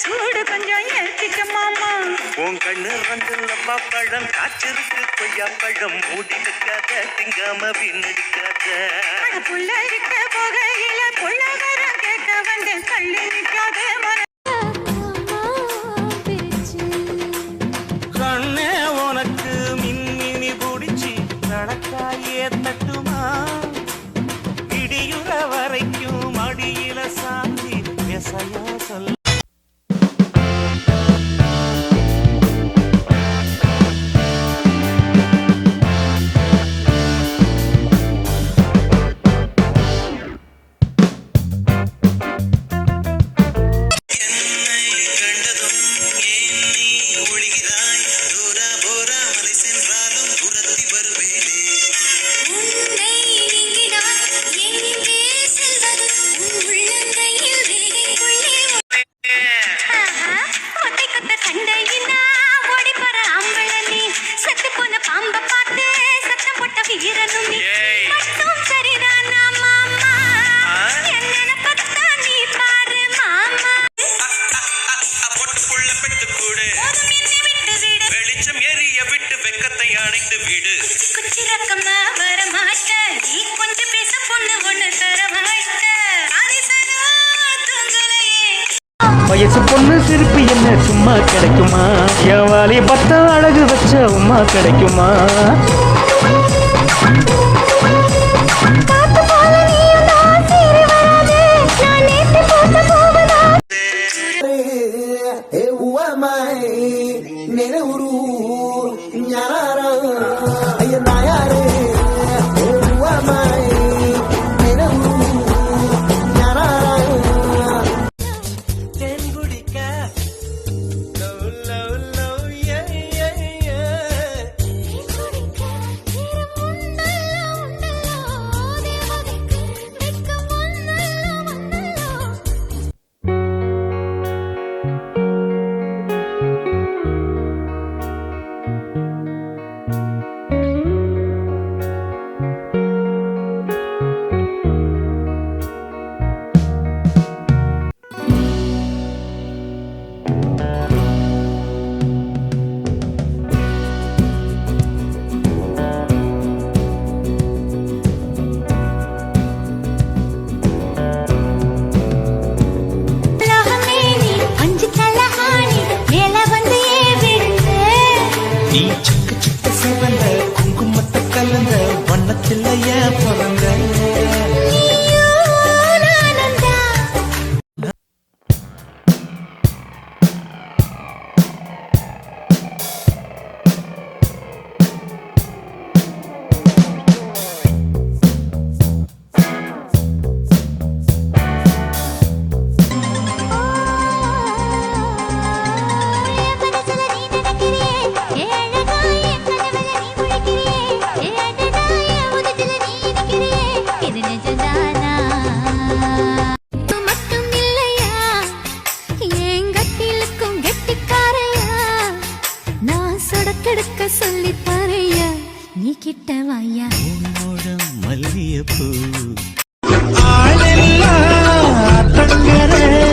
சூடு கொஞ்சம் ஏற்றிக்க மாமா. உன் கண்ணு ரெண்டுல பழம் காய்ச்சிருக்கு கொய்யா பழம் மூடி வைக்காத திங்காம வீணடிக்காத. புள்ள இருக்க போகையில புள்ள வர கேட்க வந்து தள்ளி நிற்காத. மன அணைத்து விடு. குச்சி ரக்கமா வர மாட்ட நீ கொஞ்சம் பேச பொண்ணு ஒண்ணு தர வயசு பொண்ணு சிரிப்பு என்ன? சும்மா கிடைக்குமா? என் வாலி பத்த அழகு வச்ச உமா கிடைக்குமா? காத்து நீ சொல்லி தரையா நீ கிட்ட வாயா. உன்னோட மல்லியப்பூ ஆளெல்லாம் தங்கரே.